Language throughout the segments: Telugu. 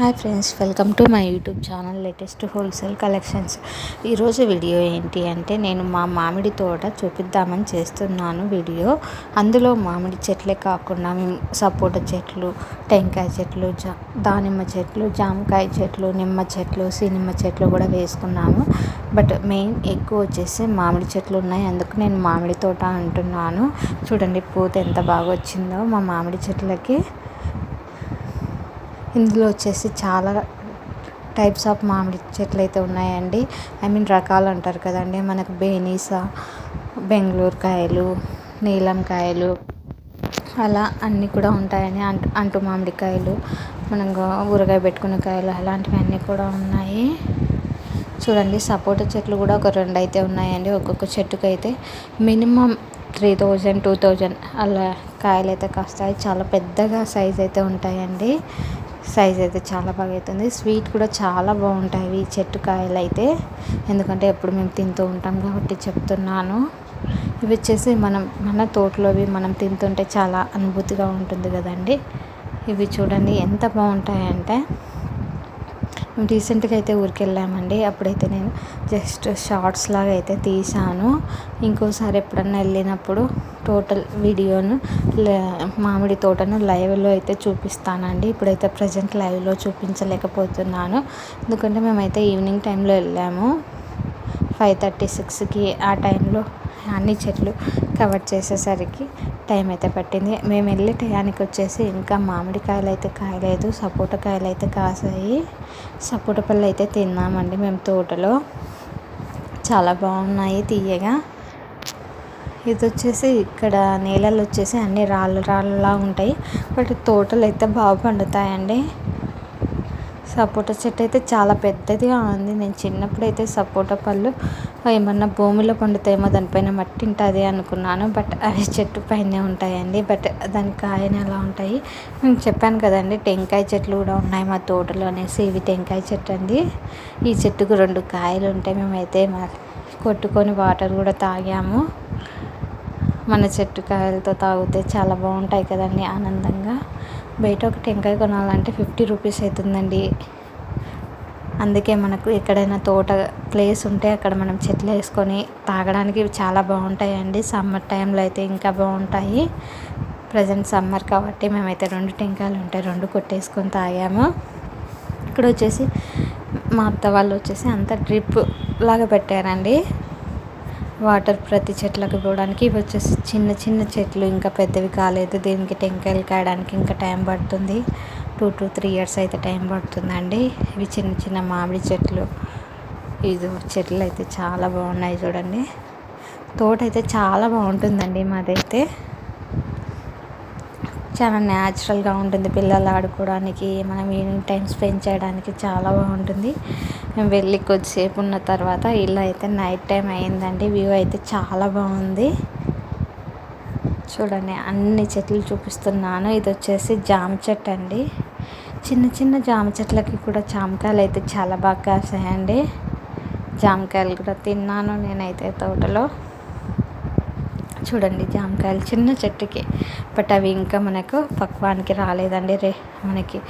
Hi friends welcome to my YouTube channel latest wholesale collections. ఈరోజు వీడియో ఏంటి అంటే నేను మా మామిడి తోట చూపిద్దామని చేస్తున్నాను వీడియో. అందులో మామిడి చెట్లే కాకుండా మేము సపోటా చెట్లు టెంకాయ చెట్లు జా దానిమ్మ చెట్లు జామకాయ చెట్లు నిమ్మ చెట్లు సినిమ్మ చెట్లు కూడా వేసుకున్నాము. బట్ మెయిన్ ఎక్కువ వచ్చేసి మామిడి చెట్లు ఉన్నాయి. అందుకు నేను మామిడి తోట అంటున్నాను. చూడండి పూత ఎంత బాగా వచ్చిందో మా మామిడి చెట్లకి. ఇందులో వచ్చేసి చాలా టైప్స్ ఆఫ్ మామిడి చెట్లు అయితే ఉన్నాయండి. ఐ మీన్ రకాలు అంటారు కదండి. మనకు బేనీసా బెంగళూరు కాయలు నీలం కాయలు అలా అన్నీ కూడా ఉంటాయని అంటు అంటు మామిడికాయలు మనం ఊరగాయ పెట్టుకునే కాయలు అలాంటివి అన్నీ కూడా ఉన్నాయి. చూడండి సపోటా చెట్లు కూడా ఒక రెండు అయితే ఉన్నాయండి. ఒక్కొక్క చెట్టుకు అయితే minimum three thousand two thousand అలా కాయలు అయితే కాస్తాయి. చాలా పెద్దగా సైజ్ అయితే ఉంటాయండి. సైజ్ అయితే చాలా బాగా అవుతుంది. స్వీట్ కూడా చాలా బాగుంటాయి. ఈ చెట్టు కాయలు అయితే. ఎందుకంటే ఎప్పుడు మేము తింటూ ఉంటాం కాబట్టి చెప్తున్నాను. ఇవి వచ్చేసి మనం మన తోటలోవి మనం తింటుంటే చాలా అనుభూతిగా ఉంటుంది కదండి. ఇవి చూడండి ఎంత బాగుంటాయంటే. రీసెంట్గా అయితే ఊరికి వెళ్ళామండి అప్పుడైతే నేను జస్ట్ షార్ట్స్ లాగా అయితే తీసాను ఇంకోసారి ఎప్పుడన్నా వెళ్ళినప్పుడు టోటల్ వీడియోను మామిడి తోటను లైవ్లో అయితే చూపిస్తానండి. ఇప్పుడైతే ప్రజెంట్ లైవ్లో చూపించలేకపోతున్నాను. ఎందుకంటే మేమైతే ఈవినింగ్ టైంలో వెళ్ళాము. ఫైవ్ థర్టీ సిక్స్కి ఆ టైంలో అన్ని చెట్లు కవర్ చేసేసరికి టైం అయితే పట్టింది. మేము వెళ్ళే టయానికి వచ్చేసి ఇంకా మామిడికాయలు అయితే కాయలేదు. సపోటా కాయలు అయితే కాసాయి. సపోటా పళ్ళు అయితే తిన్నామండి మేము తోటలో. చాలా బాగున్నాయి తీయగా. ఇది వచ్చేసి ఇక్కడ నేలలు వచ్చేసి అన్ని రాళ్ళు రాళ్ళలా ఉంటాయి. బట్ తోటలు అయితే బాగా పండుతాయండి. సపోటా చెట్టు అయితే చాలా పెద్దదిగా ఉంది. నేను చిన్నప్పుడు అయితే సపోటా పళ్ళు ఏమన్నా భూమిలో పండుతాయేమో దానిపైన మట్టి ఉంటుంది అనుకున్నాను. బట్ అవి చెట్టు పైనే ఉంటాయండి. బట్ దాని కాయలు అలా ఉంటాయి? నేను చెప్పాను కదండి టెంకాయ చెట్లు కూడా ఉన్నాయి మా తోటలో అనేసి. ఇవి టెంకాయ చెట్టు అండి. ఈ చెట్టుకు రెండు కాయలు ఉంటాయి మేమైతే మా కొట్టుకొని వాటర్ కూడా తాగాము. మన చెట్టు కాయలతో తాగితే చాలా బాగుంటాయి కదండి ఆనందంగా. బయట ఒక టెంకాయ కొనాలంటే ఫిఫ్టీ రూపీస్ అవుతుందండి. అందుకే మనకు ఎక్కడైనా తోట ప్లేస్ ఉంటే అక్కడ మనం చెట్లు వేసుకొని తాగడానికి చాలా బాగుంటాయండి. సమ్మర్ టైంలో అయితే ఇంకా బాగుంటాయి. ప్రజెంట్ సమ్మర్ కాబట్టి మేమైతే రెండు టెంకాయలు ఉంటాయి రెండు కొట్టేసుకొని తాగాము. ఇక్కడ వచ్చేసి మా అత్త వాళ్ళు వచ్చేసి అంత డ్రిప్ లాగా పెట్టారండి. వాటర్ ప్రతి చెట్లకు పోవడానికి ఇవి వచ్చేసి చిన్న చిన్న చెట్లు ఇంకా పెద్దవి కాలేదు. దీనికి టెంకాయలు కాయడానికి ఇంకా టైం పడుతుంది. టూ టు త్రీ ఇయర్స్ అయితే టైం పడుతుందండి. ఇవి చిన్న చిన్న మామిడి చెట్లు. ఇది చెట్లు అయితే చాలా బాగున్నాయి చూడండి. తోట అయితే చాలా బాగుంటుందండి మాదైతే. చాలా న్యాచురల్గా ఉంటుంది పిల్లలు ఆడుకోవడానికి. మనం ఈవినింగ్ టైం స్పెండ్ చేయడానికి చాలా బాగుంటుంది. వెళ్ళి కొద్దిసేపు ఉన్న తర్వాత ఇల్లు అయితే నైట్ టైం అయిందండి వ్యూ అయితే చాలా బాగుంది. చూడండి అన్ని చెట్లు చూపిస్తున్నాను. ఇది వచ్చేసి జామ చెట్టు అండి. చిన్న చిన్న జామ చెట్లకి కూడా జామకాయలు అయితే చాలా బాగా కాసాయండి. జామకాయలు కూడా తిన్నాను నేనైతే తోటలో. చూడండి జామకాయలు చిన్న చెట్టుకి. బట్ అవి ఇంకా మనకు పక్వానికి రాలేదండి. రే మనకి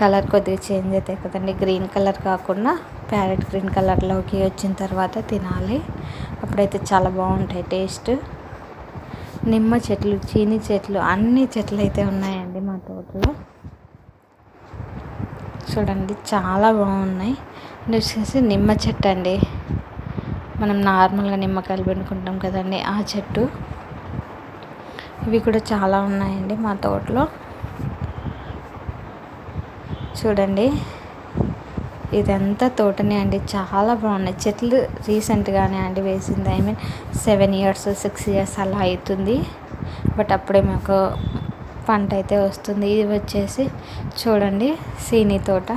కలర్ కొద్దిగా చేంజ్ అవుతాయి కదండి. గ్రీన్ కలర్ కాకుండా ప్యారెట్ గ్రీన్ కలర్లోకి వచ్చిన తర్వాత తినాలి. అప్పుడైతే చాలా బాగుంటాయి టేస్ట్. నిమ్మ చెట్లు చీని చెట్లు అన్ని చెట్లు అయితే ఉన్నాయండి మా తోటలో. చూడండి చాలా బాగున్నాయి. వచ్చేసి నిమ్మ చెట్టు అండి. మనం నార్మల్గా నిమ్మకాయలు పెట్టుకుంటాం కదండి ఆ చెట్టు. ఇవి కూడా చాలా ఉన్నాయండి మా తోటలో. చూడండి. ఇదంతా తోటనే అండి. చాలా బాగున్నాయి. చెట్లు రీసెంట్గానే అండి వేసింది. I mean seven years six years అలా అవుతుంది బట్ అప్పుడే మాకు పంట అయితే వస్తుంది. ఇది వచ్చేసి చూడండి సీని తోట.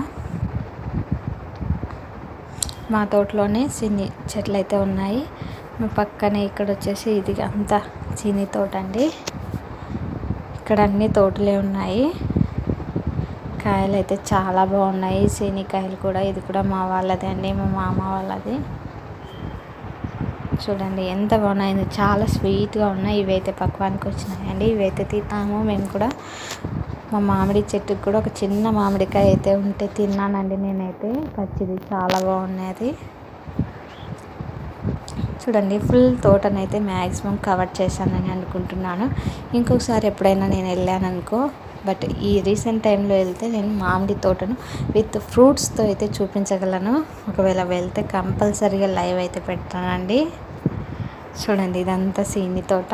మా తోటలోనే సీనీ చెట్లు అయితే ఉన్నాయి. మా పక్కనే ఇక్కడ వచ్చేసి ఇది అంతా చీనీ తోట అండి. ఇక్కడ అన్ని తోటలే ఉన్నాయి. కాయలు అయితే చాలా బాగున్నాయి. శనికాయలు కూడా ఇది కూడా మా వాళ్ళది అండి మా మామ వాళ్ళది. చూడండి ఎంత బాగున్నాయి. చాలా స్వీట్గా ఉన్నాయి. ఇవైతే పక్వానికి వచ్చినాయండి. ఇవైతే తిన్నాము మేము కూడా. మా మామిడి చెట్టుకు కూడా ఒక చిన్న మామిడికాయ అయితే ఉంటే తిన్నానండి నేనైతే. పచ్చిది చాలా బాగున్నది చూడండి ఫుల్ తోటనైతే మ్యాక్సిమం కవర్ చేశానని అనుకుంటున్నాను. ఇంకొకసారి ఎప్పుడైనా నేను వెళ్ళాను అనుకో బట్ ఈ రీసెంట్ టైంలో వెళ్తే నేను మామిడి తోటను విత్ ఫ్రూట్స్తో అయితే చూపించగలను. ఒకవేళ వెళ్తే కంపల్సరీగా లైవ్ అయితే పెడతానండి చూడండి ఇదంతా సీని తోట.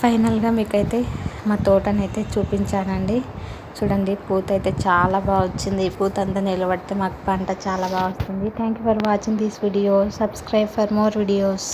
ఫైనల్గా మీకైతే మా తోటనైతే చూపించానండి. చూడండి పూత అయితే చాలా బాగా వచ్చింది. పూత అంతా నిలబడితే మాకు పంట చాలా బాగా వస్తుంది. Thank you for watching this video subscribe for more videos